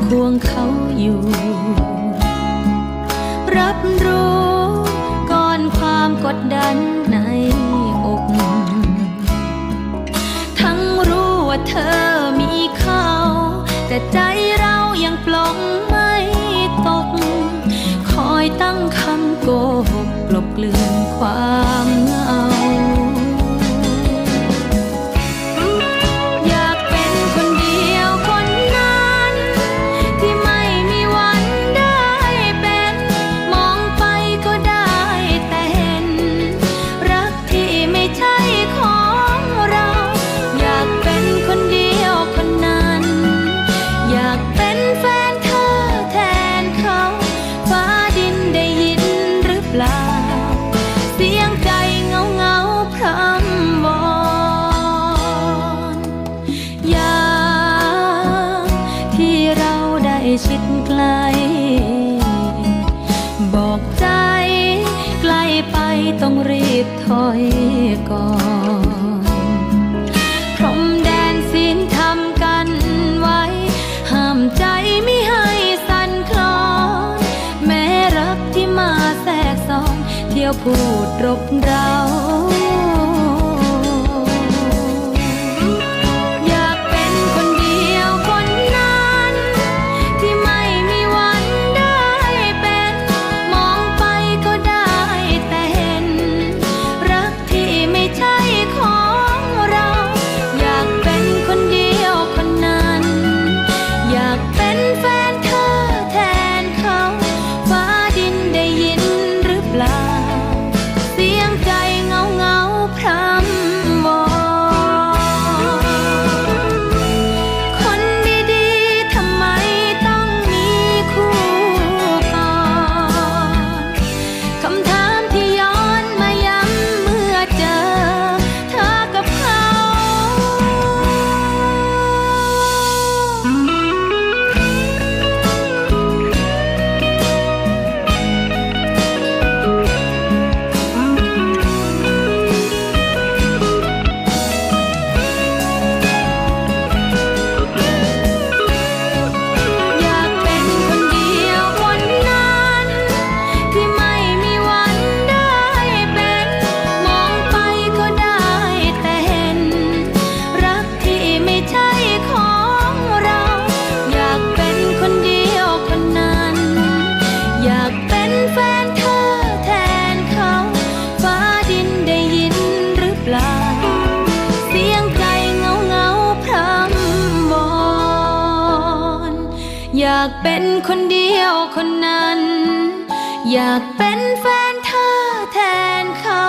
ควงเขาอยู่ รับรู้ก่อนความกดดันในอก ทั้งรู้ว่าเธอ พูดรบเรา เปล่า เสียงใจเงาเงาพรำมอนอยากเป็นคนเดียวคนนั้น อยากเป็นแฟนเธอแทนเขา